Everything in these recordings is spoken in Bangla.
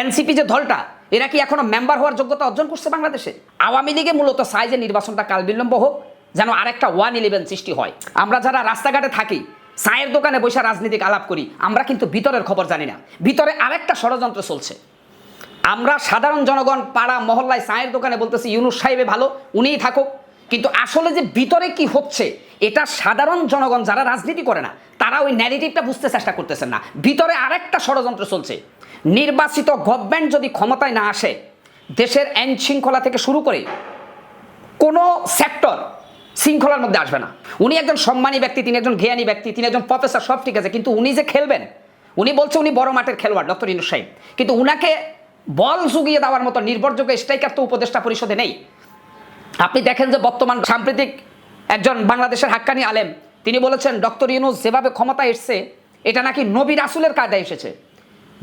এনসিপি যে দলটা, এরা কি এখনও মেম্বার হওয়ার যোগ্যতা অর্জন করছে বাংলাদেশে? আওয়ামী লীগে মূলত যে নির্বাচনটা কাল বিলম্ব হোক, যেন আরেকটা ওয়ান ইলেভেন সৃষ্টি হয়। আমরা যারা রাস্তাঘাটে থাকি, চায়ের দোকানে বসে রাজনীতিক আলাপ করি, আমরা কিন্তু ভিতরের খবর জানি না। ভিতরে আরেকটা ষড়যন্ত্র চলছে। আমরা সাধারণ জনগণ, পাড়া, মহল্লায় চায়ের দোকানে বলতেছি, ইউনুস সাহেবে ভালো, উনিই থাকুক। কিন্তু আসলে যে ভিতরে কি হচ্ছে, এটা সাধারণ জনগণ যারা রাজনীতি করে না তারা ওই ন্যারেটিভটা বুঝতে চেষ্টা করতেছেন না। ভিতরে আরেকটা ষড়যন্ত্র চলছে। নির্বাচিত গভর্নমেন্ট যদি ক্ষমতায় না আসে, দেশের আইন শৃঙ্খলা থেকে শুরু করে কোনো সেক্টর শৃঙ্খলার মধ্যে আসবে না। উনি একজন সম্মানী ব্যক্তি, তিনি একজন জ্ঞানী ব্যক্তি, তিনি একজন প্রফেসর সব ঠিক আছে, কিন্তু উনি যে খেলবেন, উনি বলছে উনি বড় মাঠের খেলোয়াড়, ডক্টর ইনুস সাহেব। কিন্তু উনাকে বল জুগিয়ে দেওয়ার মতো নির্ভরযোগ্য স্ট্রাইকার তো উপদেষ্টা পরিষদে নেই। আপনি দেখেন যে বর্তমান সাম্প্রতিক একজন বাংলাদেশের হাক্কানি আলেম তিনি বলেছেন, ডক্টর ইউনুস যেভাবে ক্ষমতা এসছে, এটা নাকি নবী রাসুলের কায়দায় এসেছে।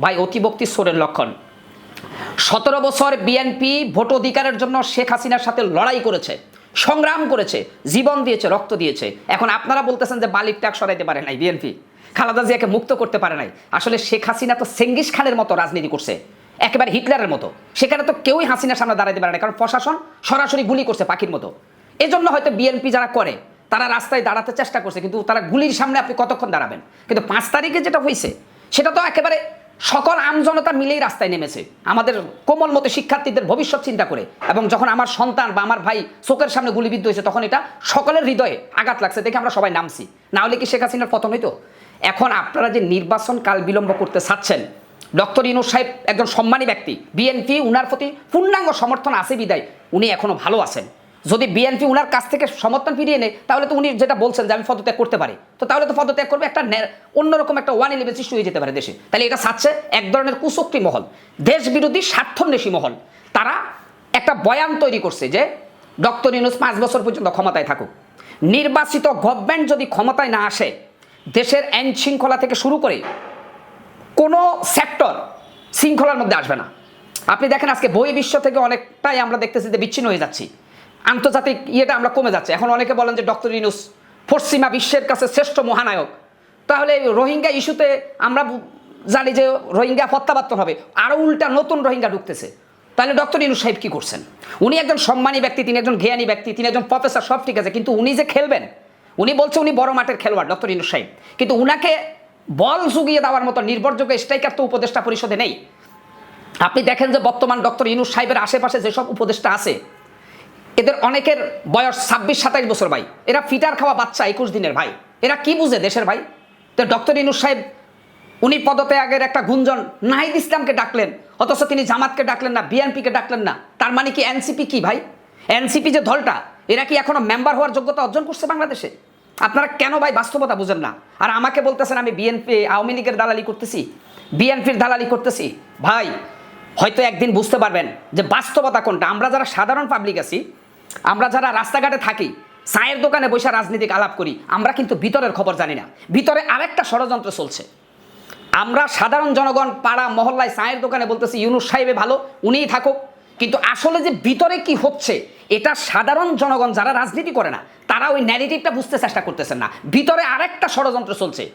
ভাই অতিভক্তি সোরের লক্ষণ। সতেরো বছর বিএনপি ভোট অধিকারের জন্য শেখ হাসিনার সাথে লড়াই করেছে, সংগ্রাম করেছে, জীবন দিয়েছে, রক্ত দিয়েছে। এখন আপনারা বলতেছেন যে বালির ট্যাগ সরাইতে পারে নাই বিএনপি। খালেদা জিয়াকে মুক্ত করতে পারে নাই। আসলে শেখ হাসিনা তো সেঙ্গিস খানের মতো রাজনীতি করছে, একেবারে হিটলারের মতো। সেখানে তো কেউই হাসিনার সামনে দাঁড়াতে পারে না কারণ প্রশাসন সরাসরি গুলি করছে পাখির মতো। এজন্য হয়তো বিএনপি যারা করে তারা রাস্তায় দাঁড়াতে চেষ্টা করছে, কিন্তু তারা গুলির সামনে আপনি কতক্ষণ দাঁড়াবেন? কিন্তু পাঁচ তারিখে যেটা হয়েছে সেটা তো একেবারে সকল আমজনতা মিলেই রাস্তায় নেমেছে। আমাদের কোমল মতো শিক্ষার্থীদের ভবিষ্যৎ চিন্তা করে, এবং যখন আমার সন্তান বা আমার ভাই চোখের সামনে গুলিবিদ্ধ হয়েছে, তখন এটা সকলের হৃদয়ে আঘাত লাগছে, দেখে আমরা সবাই নামছি। না হলে কি শেখ হাসিনার পতন হইতো? এখন আপনারা যে নির্বাচন কাল বিলম্ব করতে চাচ্ছেন, ডক্টর ইনুর সাহেব একজন সম্মানী ব্যক্তি, বিএনপি, উনার প্রতি পূর্ণাঙ্গ সমর্থন আছে বিদায়, উনি এখনও ভালো আছেন। যদি বিএনপি উনার কাছ থেকে সমর্থন ফিরিয়ে নেয়, তাহলে তো উনি যেটা বলছেন যে আমি পদত্যাগ করতে পারি। তো তাহলে তো পদত্যাগ করবে একটা ন্যা- অন্যরকম একটা ওয়ান ইলেভেন সৃষ্টি হয়ে যেতে পারে দেশে। তাহলে এটা চাচ্ছে এক ধরনের কুচক্রি মহল। দেশ বিরোধী স্বার্থন্বেষী মহল। তারা একটা বয়ান তৈরি করছে যে, ডক্টর ইউনুস পাঁচ বছর পর্যন্ত ক্ষমতায় থাকুক। নির্বাচিত গভর্নমেন্ট যদি ক্ষমতায় না আসে, দেশের আইন শৃঙ্খলা থেকে শুরু করে কোনো সেক্টর শৃঙ্খলার মধ্যে আসবে না। আপনি দেখেন আজকে বই বিশ্ব থেকে অনেকটাই আমরা দেখতেছি যে বিচ্ছিন্ন হয়ে যাচ্ছি। আন্তর্জাতিক ইয়েটা আমরা কমে যাচ্ছে। এখন অনেকে বলেন যে ডক্টর ইনুস পশ্চিমা বিশ্বের কাছে শ্রেষ্ঠ মহানায়ক। তাহলে রোহিঙ্গা ইস্যুতে আমরা জানি যে রোহিঙ্গা প্রত্যাবর্তন হবে। আরও উল্টা নতুন রোহিঙ্গা ঢুকতেছে। তাহলে ডক্টর ইনুস সাহেব কী করছেন? উনি একজন সম্মানী ব্যক্তি, তিনি একজন জ্ঞানী ব্যক্তি, তিনি একজন প্রফেসর, সব ঠিক আছে, কিন্তু উনি যে খেলবেন, উনি বলছে উনি বড় মাঠের খেলোয়াড়, ডক্টর ইনুস সাহেব। কিন্তু উনাকে বল জুগিয়ে দেওয়ার মতো নির্ভরযোগ্য স্ট্রাইকার তো উপদেষ্টা পরিষদে নেই। আপনি দেখেন যে বর্তমান ডক্টর ইনুস সাহেবের আশেপাশে যেসব উপদেষ্টা আছে এদের অনেকের বয়স ছাব্বিশ, সাতাইশ বছর ভাই। এরা ফিটার খাওয়া বাচ্চা একুশ দিনের ভাই। এরা কি বুঝে দেশের ভাই? তো ডক্টর ইনুস সাহেব, উনি পদত্যাগের একটা গুঞ্জন, নাহিদ ইসলামকে ডাকলেন, অথচ তিনি জামাতকে ডাকলেন না, বিএনপিকে ডাকলেন না। তার মানে কি এনসিপি কি ভাই? এনসিপি যে দলটা, এরা কি এখনও মেম্বার হওয়ার যোগ্যতা অর্জন করছে বাংলাদেশে? আপনারা কেন ভাই বাস্তবতা বুঝেন না? আর আমাকে বলতেছেন, আমি বিএনপি, আওয়ামী লীগের দালালি করতেছি। বিএনপির দালালি করতেছি। ভাই, হয়তো একদিন বুঝতে পারবেন যে বাস্তবতা কোনটা? আমরা যারা সাধারণ পাবলিক আছি আমরা যারা রাস্তাঘাটে থাকি, চায়ের দোকানে বসে রাজনীতিক আলাপ করি, আমরা কিন্তু ভিতরের খবর জানি না। ভিতরে আরেকটা ষড়যন্ত্র চলছে। আমরা সাধারণ জনগণ, পাড়া, মহল্লায় চায়ের দোকানে বলতেছি, ইউনুস সাহেবে ভালো, উনিই থাকুক। কিন্তু আসলে যে ভিতরে কি হচ্ছে, এটা সাধারণ জনগণ যারা রাজনীতি করে না, তারা ওই ন্যারেটিভটা বুঝতে চেষ্টা করতেছেন না। ভিতরে আরেকটা ষড়যন্ত্র চলছে।